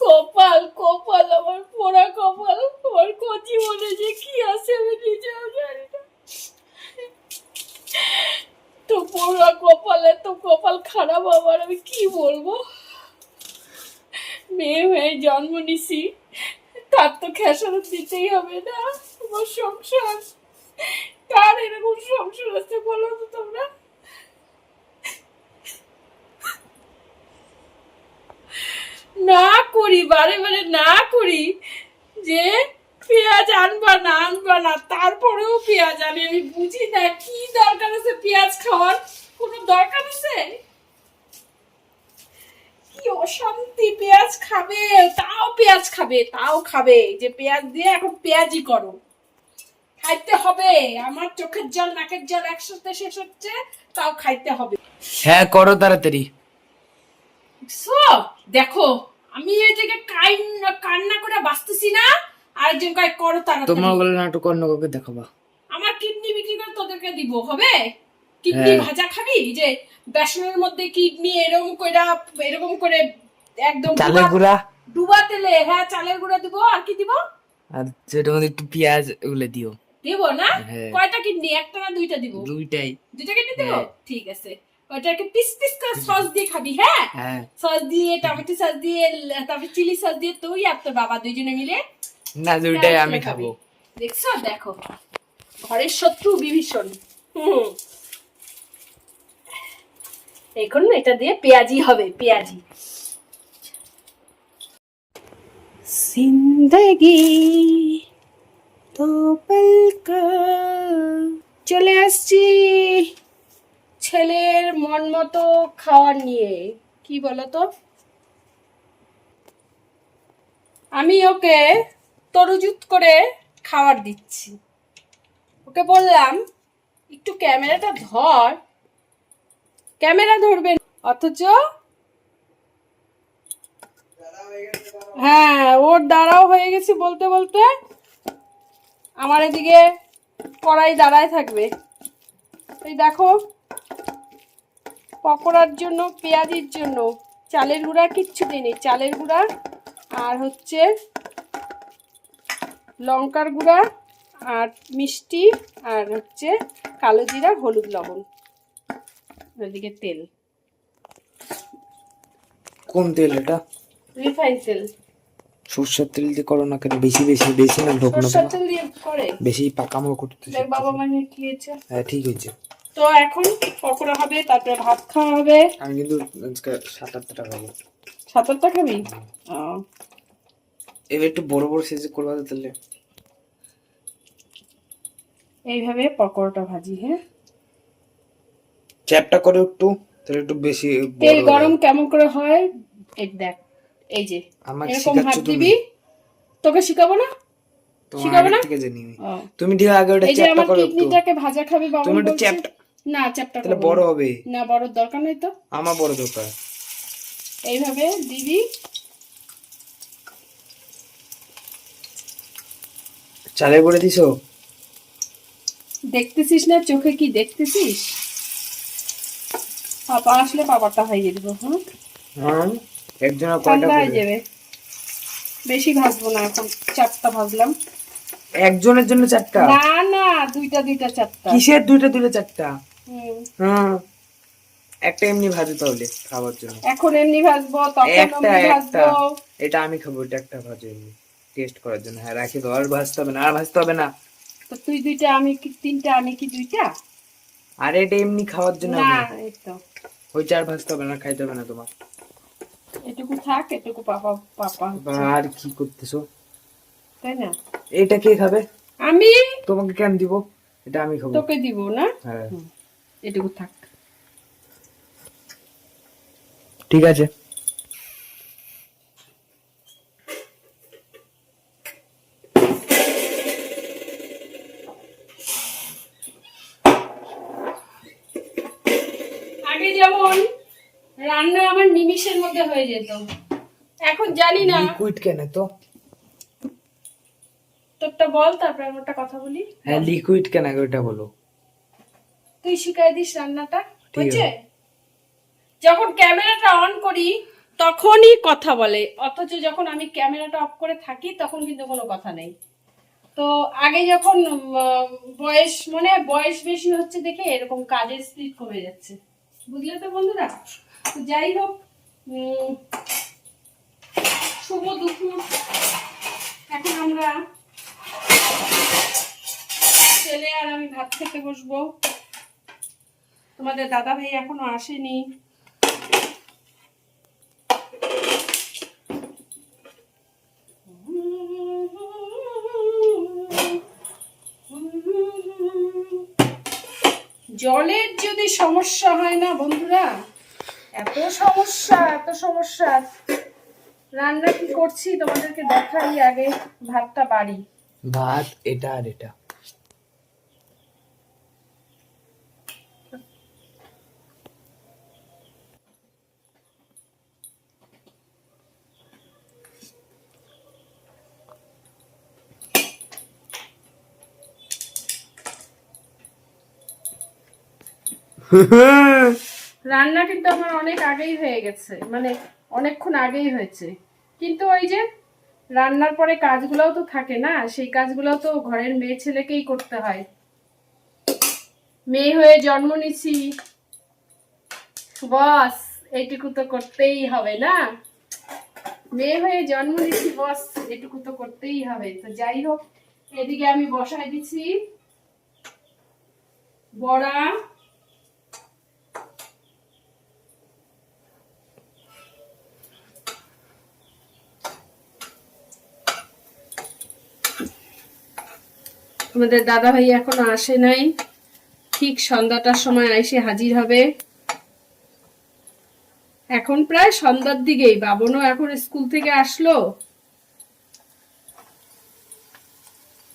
কপাল কপাল, আমার পোড়া কপাল, আমার জীবনে যে কি আছে আমি জানি তো পোড়া কপালে তো কপাল খারাপ আমার আমি কি বলব? মেয়ে হয়ে জন্ম নিছি, তার তো খেসারত দিতেই হবে না, আমার সংসার। কার এরকম সংসার আছে বলো তো তোমরা? না করি বারে বারে না করি যে পেঁয়াজ আনবা না আনবা না তারপরেও পেঁয়াজ আনি। আমি বুঝি না কি দরকার আছে পেঁয়াজ খাওয়ার? কোনো দরকার আছে? কি অশান্তি পেঁয়াজ খাবে তাও পেঁয়াজ খাবে তাও খাবে। যে পেঁয়াজ দিয়ে এখন পেঁয়াজই করো। খাইতে হবে আমার চোখের জল নাকের জল একসাথে শেষ হচ্ছে তাও খাইতে হবে। হ্যাঁ করো তাড়াতাড়ি। সব দেখো আমি এই জায়গায় কান্না কান্না করে বাঁচতেছি না। আরেকজন কয় করো তারা তোমার ওগুলো নাটক অন্য কাউকে দেখাবা। আমার কিডনি বিক্রি করে তোদেরকে দিব হবে? কিডনি হ্যাঁ। ভাজা খাবি? যে বেসনের মধ্যে কিডনি এরকম করে এরকম করে একদম চালের ডুবা- গুঁড়া? ডুবা তেলে হ্যাঁ চালের গুঁড়া দিব আর কি দিব? আর যেটার মধ্যে একটু পেঁয়াজ ওগুলো দিও। দিব না? হ্যাঁ। কয়টা কিডনি? একটা না দুইটা দিব? দুইটাই। দুইটা কিডনি দিব? হ্যাঁ। ঠিক আছে। ওইটাকে পিস পিস করে সস দিয়ে খাবি হ্যাঁ? হ্যাঁ। সস দিয়ে টমেটো সস দিয়ে তারপর চিলি সস দিয়ে তুই আর তোর বাবা দুইজনে মিলে না দুইটাই আমি খাব। দেখছ? দেখো। ঘরের শত্রু বিভীষণ। হুম। এখন এটা দিয়ে পেঁয়াজি হবে পেঁয়াজি। জিন্দগি তো পলকা চলে আসছি। ছেলের মন মতো খাওয়ার নিয়ে। কি বলতো? আমি ওকে তরুজুত করে খাবার দিচ্ছি। ওকে বললাম, একটু ক্যামেরাটা ধর। ক্যামেরা ধরবে অথচ হ্যাঁ ওর দ্বারাও হয়ে গেছে বলতে বলতে। আমার এদিকে কড়াই দাঁড়ায় থাকবে। এই দেখো পকোড়ার জন্য পেঁয়াজির জন্য। চালের গুঁড়া কিচ্ছু দিইনি। চালের গুঁড়া আর হচ্ছে লঙ্কার গুঁড়া আর মিষ্টি আর হচ্ছে কালো জিরা হলুদ লবণ। ওইদিকে তেল। কোন তেল এটা? রিফাইন তেল। সর্ষের তেল দিয়ে করো না কেন? বেশি বেশি বেশি না ঢোক না সরষের তেল দিয়ে করে। বেশি পাকামো করতে দেখ বাবা মানে খেয়েছে। হ্যাঁ ঠিক হয়েছে তো এখন পকোড়া হবে তারপরে ভাত খাওয়া হবে। আমি কিন্তু আজকে সাত আটটা খাব? সাত আটটা খাবি এবার একটু বড় বড় সাইজে করবা তাহলে। এইভাবে পকোড়াটা ভাজি হ্যাঁ? চ্যাপটা করো একটু তাহলে একটু বেশি তেল গরম কেমন করে হয় এই দেখ এই যে আমাকে এরকম হাত দিবি। তোকে শিখাবো না? শিখাবে না? তুমি ঠিক আগে ওটা চ্যাপটা করো একটু। ভাজা খাবে বাবা তুমি একটু চ্যাপটা না চ্যাপটা তাহলে বড় হবে। না বড় দরকার নেই তো। আমার বড় দরকার। এইভাবে দিবি। চালে করে দিছো? দেখতেছিস না? চোখে কি দেখতেছিস? পাপা আসলে পাপাটা খাইয়ে দিব হ্যাঁ হ্যাঁ একজনের কয়টা হয়ে যাবে। বেশি ভাজবো না এখন চারটা ভাজলাম। একজনের জন্য চারটা? না না দুইটা দুইটা চারটা। কিসের দুইটা দুইটা চারটা? হুম। একটা এমনি ভাজো তাহলে খাবার জন্য। এখন এমনি ভাজবো তখন একটা একটা। এটা আমি খাব এটা একটা ভাজো এমনি। টেস্ট করার জন্য। হ্যাঁ রাখি দাও আর ভাজতে হবে না আর ভাজতে হবে না। তো তুই দুইটা আমি কি তিনটা আমি কি দুইটা? আর এটা এমনি খাওয়ার জন্য না হবে। এই তো। ওই চার ভাজতে হবে না খাইতে হবে না তোমার। এটুকু থাক এটুকু পাপা পাপা আর কি করতেছো? তাই না? এটা কে খাবে? আমি? তোমাকে কেন দিব? এটা আমি খাব। তোকে দিব না? হ্যাঁ। এটুকু থাক। ঠিক আছে। আগে যেমন রান্না আমার নিমিষের মধ্যে হয়ে যেত এখন জানি না। লিকুইড কেন তো তোরটা বল তারপরে আমি একটা কথা বলি। হ্যাঁ লিকুইড কেন আগে ওটা বলো? তুই শিখাই দিস রান্নাটা হয়েছে? যখন ক্যামেরাটা অন করি তখনই কথা বলে। অথচ যখন আমি ক্যামেরাটা অফ করে থাকি তখন কিন্তু কোনো কথা নেই। তো আগে যখন বয়স মানে বয়স বেশি হচ্ছে দেখে এরকম কাজের স্পিড কমে যাচ্ছে। বুঝলে তো বন্ধুরা? যাই হোক শুভ দুপুর। এখন আমরা ছেলে আর আমি ভাত খেতে বসবো। তোমাদের দাদা ভাই এখনও আসেনি। জলের যদি সমস্যা হয় না বন্ধুরা, এত সমস্যা এত সমস্যা। রান্না কি করছি তোমাদেরকে দেখাই আগে, ভাতটা বাড়ি। ভাত, এটা আর এটা। রান্না কিন্তু আমার অনেক আগেই হয়ে গেছে মানে অনেকক্ষণ আগেই হয়েছে। কিন্তু ওই যে রান্নার পরে কাজগুলোও তো থাকে না, সেই কাজগুলোও তো ঘরের মেয়ে ছেলেকেই করতে হয়। মেয়ে হয়ে জন্ম নিছি। বস, এইটুকু তো করতেই হবে না? মেয়ে হয়ে জন্ম নিছি, বস এটুকু তো করতেই হবে। তো যাই হোক, এদিকে আমি বসাই দিছি। বড়া আমাদের দাদা ভাই এখন আসে নাই। ঠিক সন্ধ্যাটার সময় এসে হাজির হবে। এখন প্রায় সন্ধ্যার দিকেই। বাবনও এখন স্কুল থেকে আসলো।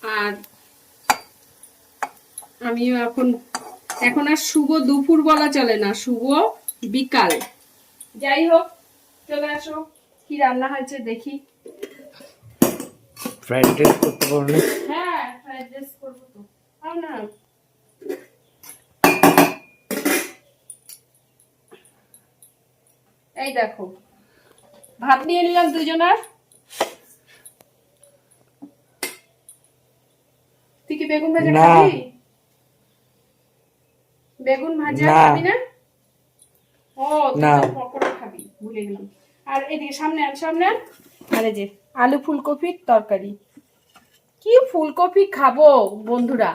আর আমিও এখন এখন আর শুভ দুপুর বলা চলে না, শুভ বিকাল। যাই হোক, চলে আসো। কি রান্না হয়েছে দেখি। ফ্রাইড রাইস করতে পারো না হ্যাঁ ফ্রাইড রাইস করব তো আও না এই দেখো। ভাত নিয়ে নিলাম দুজনার। তুই কি বেগুন ভাজা খাবি? বেগুন ভাজা খাবি না? ও তুই পকোড়া খাবি ভুলে গেলাম। আর এদিকে সামনে আন সামনে আন। আরে যে আলু ফুলকপির তরকারি। কি ফুলকপি খাব বন্ধুরা?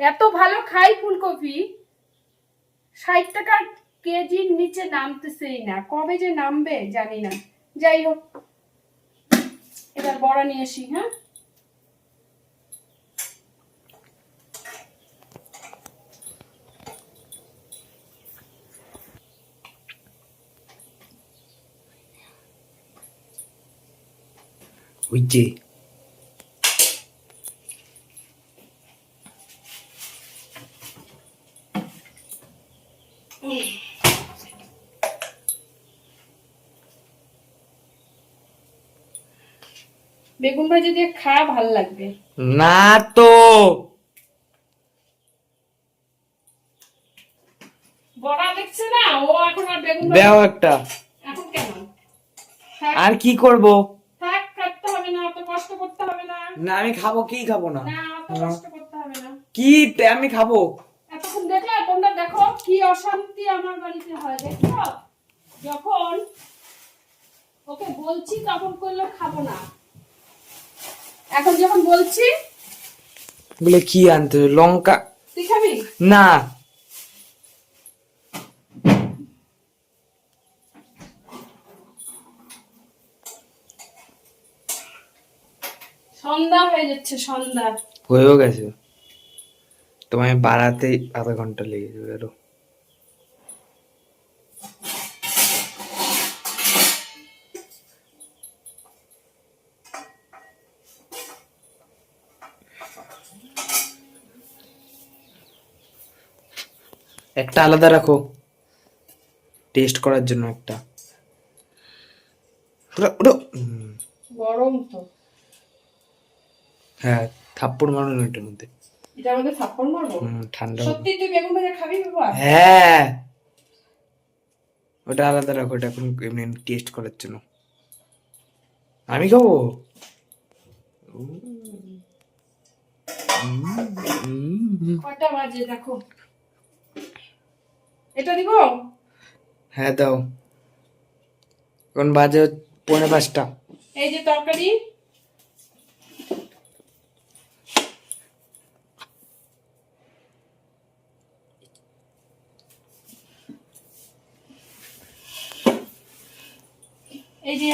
এত ভালো খাই ফুলকপি। ষাট টাকার কেজির নিচে নামতেছেই না। কবে যে নামবে জানি না। যাই হোক, এবার বড়া নিয়ে আসি হ্যাঁ? ওই যে বেগুন ভাজি দিয়ে খাওয়া ভালো লাগবে। না তো। বড়া দেখছে না? ও এখন আর বেগুন দেও একটা। এখন থাক। আর কি করব? থাক কাটতে হবে না অত কষ্ট করতে হবে না। না আমি খাব কি খাব না? না অত কষ্ট করতে হবে না। কি আমি খাব? এতক্ষণ দেখলে তোমরা দেখো কি অশান্তি আমার বাড়িতে হয় দেখছ? যখন ওকে বলছি তখন করল খাব না। এখন যখন বলছি বলে কি আনতে? লঙ্কা? তুই খাবি? না। সন্ধ্যা হয়ে যাচ্ছে সন্ধ্যা। হয়েও গেছে। তোমায় বাড়াতে আধা ঘণ্টা লেগে যাবে আরও একটা আলাদা রাখো। টেস্ট করার জন্য একটা। গরম তো। হ্যাঁ থাপ্পড় মারো না এটার মধ্যে। এটা আমাদের থাপ্পড় মারবো? ঠান্ডা সত্যি তুই বেগুন ভাজা খাবি বাবা? হ্যাঁ। ওটা আলাদা রাখো ওটা এখন এমনি টেস্ট করার জন্য। আমি খাব? কটা বাজে দেখো। এটা দিব? হ্যাঁ দাও। এখন বাজে পৌনে পাঁচটা। এই যে তরকারি। এই যে।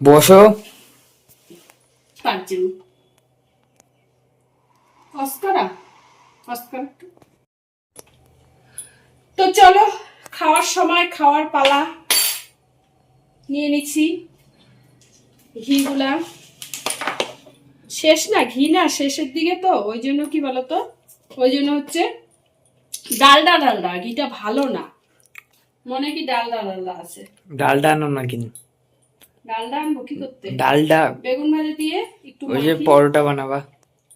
বসো। পাঁচজন। অস্করা অস্কর। তো চলো খাওয়ার সময় খাওয়ার পালা নিয়ে নিচ্ছি ঘিগুলা। শেষ না ঘি না শেষের দিকে তো ওই জন্য কি বলতো? ওই জন্য হচ্ছে ডালডা ডালডা ঘিটা ভালো না। মনে কি ডালডা ডালডা আছে? ডালটা আনো না কিনে ডালডা আনব কি করতে? ডালটা বেগুন ভাজা দিয়ে একটু ওই যে পরোটা বানাবা।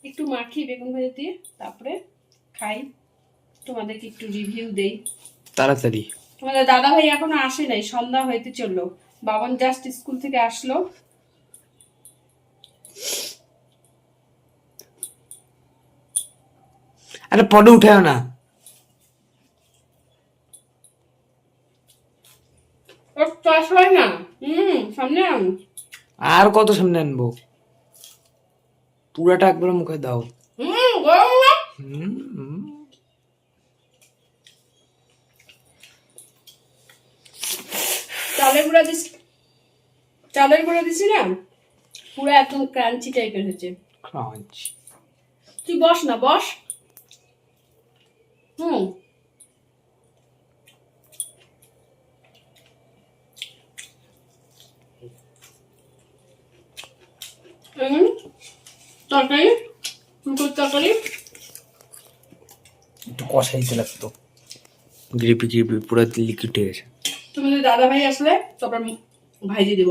একটু মাখি বেগুন ভাজা দিয়ে তারপরে খাই। তোমাদেরকে একটু রিভিউ দেই। তাড়াতাড়ি। তোমাদের দাদা ভাই এখনও আসে নাই সন্ধ্যা হইতে চলল। বাবন জাস্ট স্কুল থেকে আসলো। আরে পরে উঠেও না। না? হুম সামনে আর কত সামনে আনব? পুরাটা একবার মুখে দাও। হুম হুম, হুম। চালের গুঁড়া দিস চালের গুঁড়া দিছি না? পুরো একদম ক্রাঞ্চি টাইপের হয়েছে। ক্রাঞ্চি তুই বস না বস। হুম। তরকারি ফুলকপির তরকারি। একটু কষাইতে লাগতো গ্রেভি গ্রেভি পুরো লিকুইড হয়ে গেছে। তোমাদের দাদা ভাই আসলে তারপর ভাইজি দিব।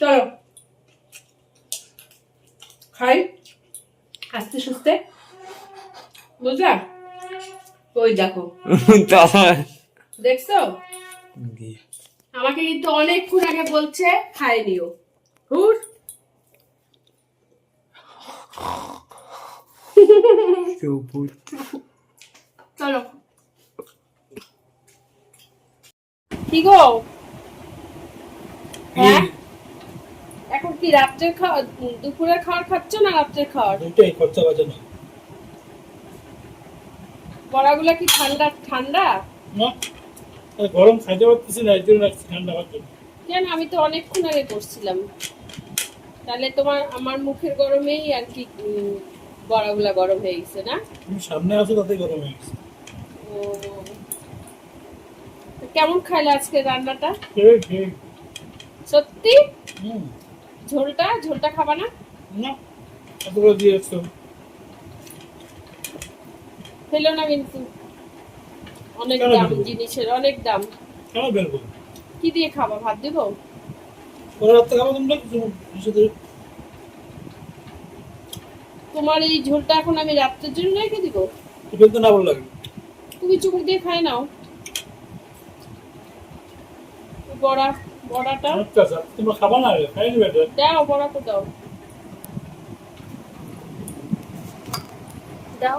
চলো। খাই। আস্তে সুস্তে বুঝলা? ওই দেখো। দেখছ? আমাকে কিন্তু অনেকক্ষণ আগে বলছে খাই নিও হুর চলো। কি গো? হ্যাঁ? এখন কি রাত্রের খাওয়া দুপুরের খাবার খাচ্ছ না রাত্রের খাবার দুটোই না বড়াগুলা কি ঠান্ডা ঠান্ডা? না গরম খাইতে পারতেছি না এই জন্য ঠান্ডা জন্য। কেন? আমি তো অনেকক্ষণ আগে করছিলাম। তাহলে তোমার আমার মুখের গরমেই আর কি বড়াগুলা গরম হয়ে গেছে না? সামনে আসো তাতে গরম হয়ে গেছে। কেমন খাইলে আজকে রান্নাটা? সত্যি? ঝোলটা? ঝোলটা খাবা না? না এতগুলো দিয়ে এসছো ফেলো না কিন্তু। অনেক দাম জিনিসের অনেক দাম। কেন কি দিয়ে খাবা? ভাত দিব? রাত্রে খাব তোমরা কিছু তোমার এই ঝোলটা এখন আমি রাত্রের জন্য রেখে দিব? ফেলতে না ভালো লাগে। তুমি চুমুক দিয়ে খাই নাও। বড়া বড়াটা। আচ্ছা আচ্ছা তোমরা খাবা না খাই নিবে দাও বড়াটা দাও। দাও।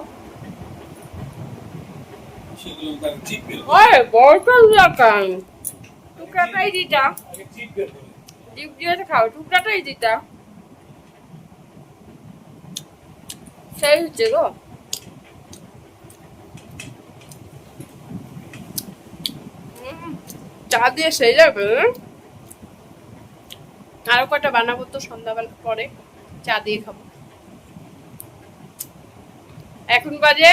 ওই বড়টা দিয়ে খাও টুকরাটাই দিতা। সেই হচ্ছে চা দিয়ে সেই যাবে আরও কটা বানাবো তো সন্ধ্যাবেলা পরে চা দিয়ে খাব এখন বাজে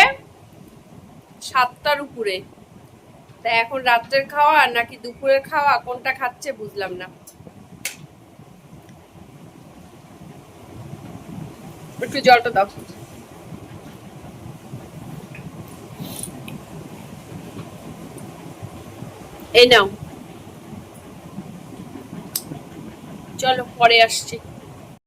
সাতটার উপরে। তা এখন রাত্রের খাওয়া নাকি দুপুরের খাওয়া? কোনটা খাচ্ছে বুঝলাম না। একটু জলটা দাও। এই নাও। চলো পরে আসছি।